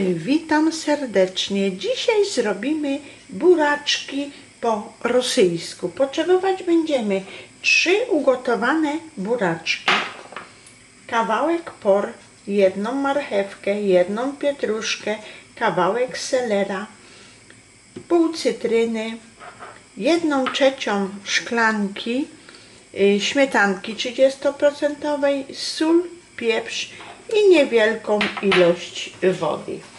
Witam serdecznie. Dzisiaj zrobimy buraczki po rosyjsku. Potrzebować będziemy trzy ugotowane buraczki, kawałek por, jedną marchewkę, jedną pietruszkę, kawałek selera, pół cytryny, jedną trzecią szklanki y, śmietanki 30%, sól, pieprz i niewielką ilość wody.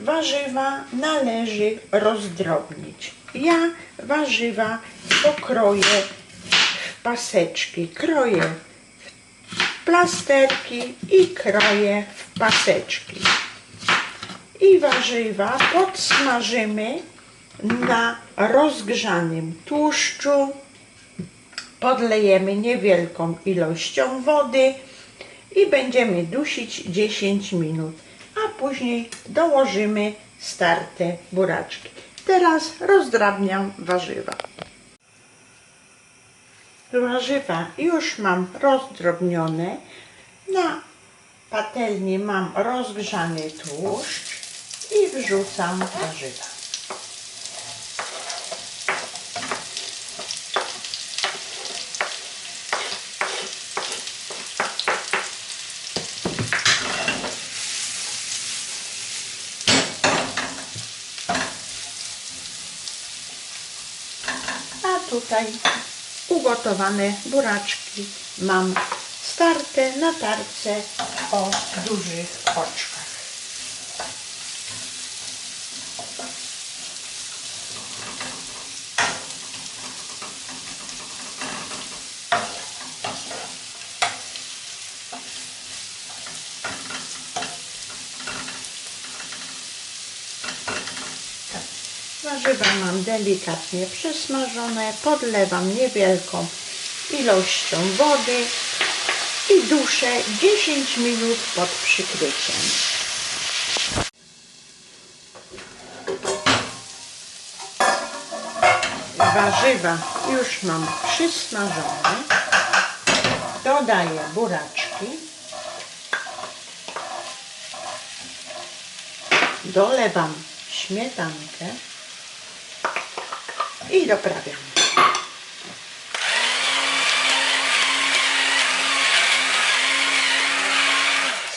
Warzywa należy rozdrobnić. Ja warzywa pokroję w paseczki. Kroję w plasterki i kroję w paseczki. I warzywa podsmażymy na rozgrzanym tłuszczu. Podlejemy niewielką ilością wody i będziemy dusić 10 minut, później dołożymy starte buraczki. Teraz rozdrabniam warzywa. Warzywa już mam rozdrobnione. Na patelni mam rozgrzany tłuszcz i wrzucam warzywa. Tutaj ugotowane buraczki mam starte na tarce o dużych oczkach. Warzywa mam delikatnie przesmażone, podlewam niewielką ilością wody i duszę 10 minut pod przykryciem. Warzywa już mam przysmażone. Dodaję buraczki. Dolewam śmietankę i doprawiam.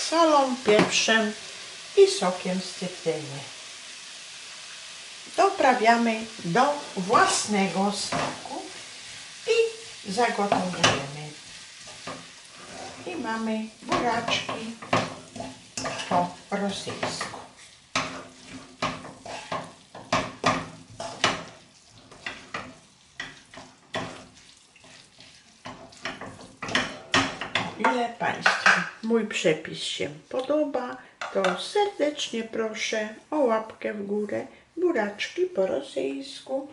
Solą, pieprzem i sokiem z cytryny. Doprawiamy do własnego smaku i zagotowujemy. I mamy buraczki po rosyjsku. Ile Państwu mój przepis się podoba, to serdecznie proszę o łapkę w górę. Buraczki po rosyjsku.